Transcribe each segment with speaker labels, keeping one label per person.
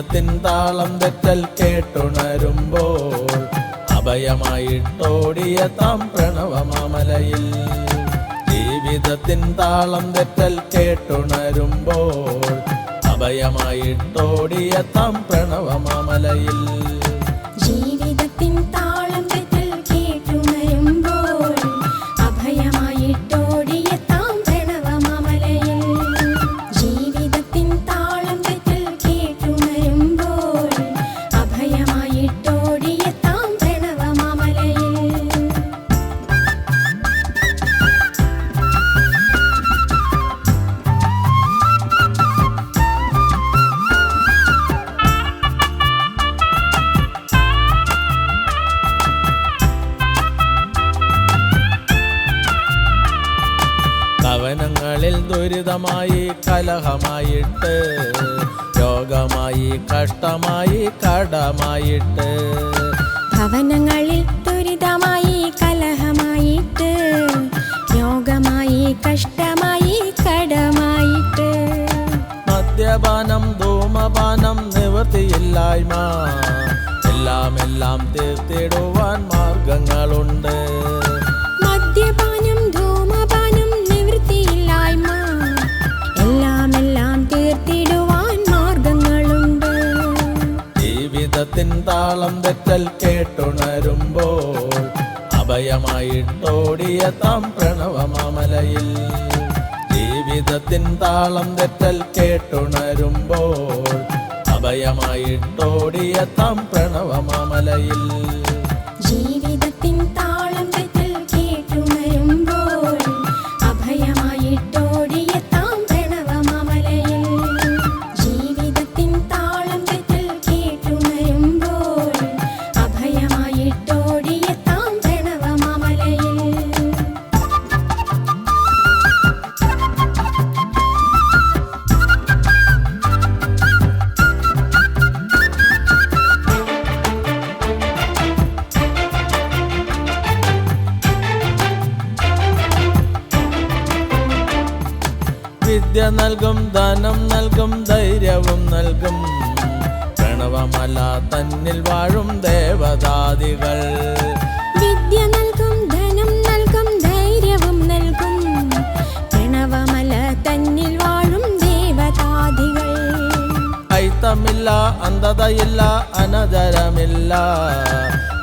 Speaker 1: ജീവിതത്തിൻ താളം തെറ്റൽ കേട്ടുണരുമ്പോൾ അഭയമായിട്ടോടിയ താം പ്രണവമാമലയിൽ. ജീവിതത്തിൻ താളം തെറ്റൽ കേട്ടുണരുമ്പോൾ അഭയമായിട്ടോടിയ താം പ്രണവമാമലയിൽ.
Speaker 2: ജീവിതത്തിൻ താളം
Speaker 1: ദുരിതമായി കലഹമായിട്ട് രോഗമായി കഷ്ടമായി കടമായിട്ട്.
Speaker 2: ഭവനങ്ങളിൽ ദുരിതമായി കലഹമായിട്ട് രോഗമായി കഷ്ടമായി കടമായിട്ട്.
Speaker 1: മദ്യപാനം ധൂമപാനം നിവൃത്തിയില്ലായ്മ എല്ലാം എല്ലാം തീർത്തിടുവാൻ മാർഗങ്ങളുണ്ട്. ജീവിതത്തിൻ താളം തെറ്റൽ കേട്ടുണരുമ്പോൾ അഭയമായിട്ടോടിയ താം പ്രണവമാമലയിൽ. ജീവിതത്തിൻ താളം തെറ്റൽ കേട്ടുണരുമ്പോൾ അഭയമായിട്ടോടിയ താം പ്രണവമാമലയിൽ. വിദ്യ നൽകും ധനം നൽകും ധൈര്യവും നൽകും. പ്രണവമല തന്നിൽ വാഴും ദേവതാദികൾ
Speaker 2: വിദ്യ നൽകും ധനം നൽകും ധൈര്യവും നൽകും. പ്രണവമല തന്നിൽ വാഴും ദേവതാദികൾ
Speaker 1: ഐത്തമില്ല അന്ധതയില്ല അനതരമില്ല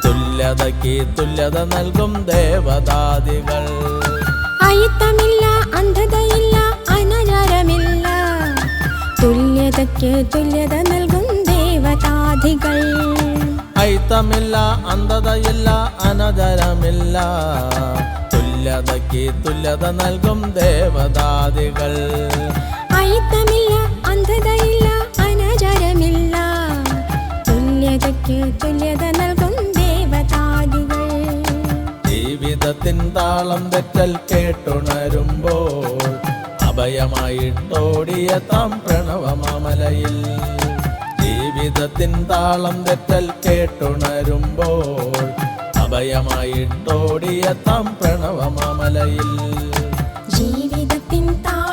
Speaker 1: തുല്യതയ്ക്ക് തുല്യത നൽകും ദേവതാദികൾ
Speaker 2: അയിത്തമില്ല അന്ധതയില്ല തുല്യതയ്ക്ക് തുല്യത നൽകും ദേവതാധികൾ.
Speaker 1: ഐത്തമില്ല അന്ധതയില്ല അനതരമില്ല തുല്യതയ്ക്ക് തുല്യത നൽകും ദേവതാദികൾ
Speaker 2: ഐത്തമില്ല അന്ധതയില്ല അനചരമില്ല. തുല്യതയ്ക്ക് തുല്യത നൽകും ദേവതാദികൾ
Speaker 1: ജീവിതത്തിൻ താളം തെറ്റൽ കേട്ടുണരുമ്പോൾ അഭയമായിട്ടോടിയ താം പ്രണവമാമലയിൽ. ജീവിതത്തിൻ താളം തെറ്റൽ കേട്ടുണരുമ്പോൾ അഭയമായിട്ടോടിയ താം പ്രണവമാമലയിൽ.
Speaker 2: ജീവിതത്തിൻ താളം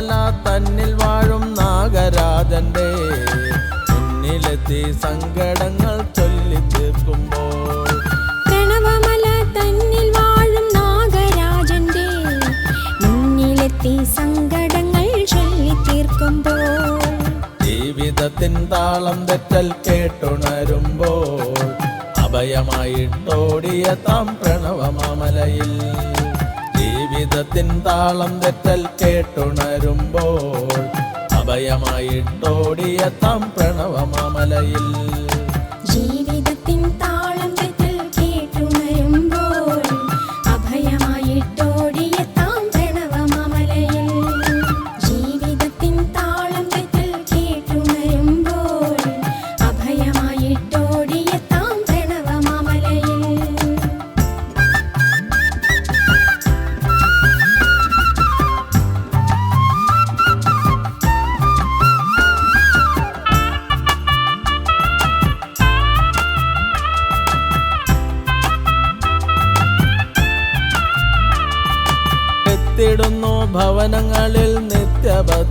Speaker 1: പ്രണവമല തന്നിൽ വാഴും നാഗരാജന്റെ. മുന്നിലെത്തി സങ്കടങ്ങൾ ചൊല്ലി തീർക്കുമ്പോൾ.
Speaker 2: പ്രണവമല തന്നിൽ വാഴും നാഗരാജന്റെ. മുന്നിലെത്തി സങ്കടങ്ങൾ ചൊല്ലി തീർക്കുമ്പോൾ.
Speaker 1: ജീവിതത്തിൻ താളം തെറ്റൽ കേട്ടുണരുമ്പോൾ. അഭയമായിട്ടോടിയ താം പ്രണവമാമലയിൽ. ജീവിതത്തിൻ താളം തെറ്റൽ കേട്ടുണരുമ്പോൾ അഭയമായിട്ടോടിയ താം പ്രണവമാമലയിൽ.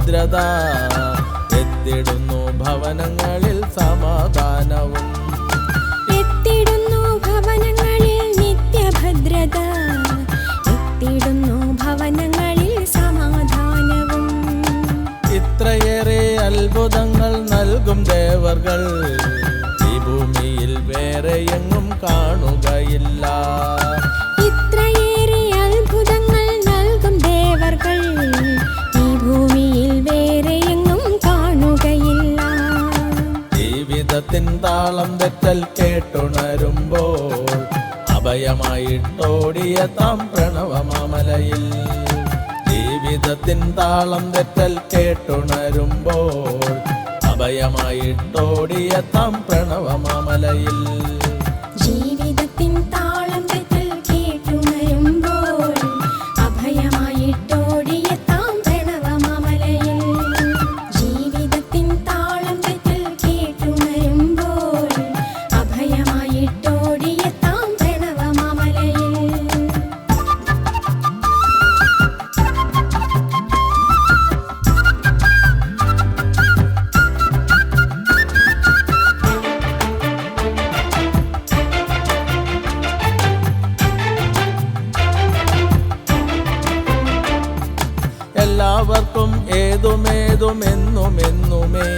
Speaker 1: നിത്യഭദ്രത എത്തിടുന്നു ഭവനങ്ങളിൽ സമാധാനവും.
Speaker 2: എത്തിടുന്നു ഭവനങ്ങളിൽ നിത്യഭദ്രത. എത്തിടുന്നു ഭവനങ്ങളിൽ സമാധാനവും.
Speaker 1: ഇത്രയേറെ അത്ഭുതങ്ങൾ നൽകും ദേവർകൾ. ഈ ഭൂമിയിൽ വേറെ എങ്ങും കാണുകയില്ല. ജീവിതത്തിൻ താളം തെറ്റൽ കേട്ടുണരുമ്പോൾ അഭയമായിട്ടോടിയ താം പ്രണവമാമലയിൽ. ജീവിതത്തിൻ താളം തെറ്റൽ കേട്ടുണരുമ്പോൾ അഭയമായിട്ടോടിയ താം പ്രണവമാമലയിൽ. എല്ലാവർക്കും ഏതുമേതുമെന്നുമെന്നുമേ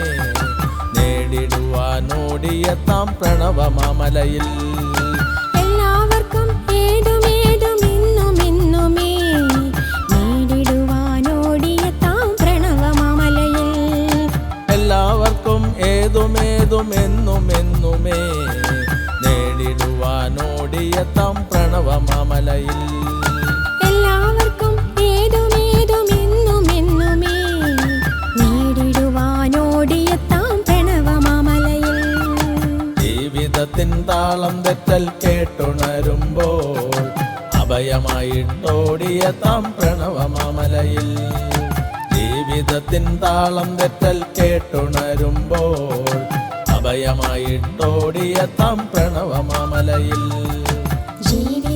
Speaker 1: നേടിടുവാനോടിയെത്താം പ്രണവമാമലയിൽ.
Speaker 2: എല്ലാവർക്കും ഏതുമേതുമെന്നുമെന്നുമേ നേടിടുവാനോടിയ താം പ്രണവമാമലയിൽ.
Speaker 1: എല്ലാവർക്കും ഏതുമേതുമെന്നുമെന്നുമേ നേടിടുവാനോടിയെത്താം പ്രണവമാമലയിൽ.
Speaker 2: എല്ലാവർക്കും
Speaker 1: താളം തെറ്റൽ കേട്ടുണരുമ്പോൾ അഭയമായിട്ടോടിയ താം പ്രണവമാമലയിൽ. ജീവിതത്തിൻ താളം തെറ്റൽ കേട്ടുണരുമ്പോൾ അഭയമായിട്ടോടിയ താം പ്രണവമാമലയിൽ.
Speaker 2: ജീവിതത്തിൻ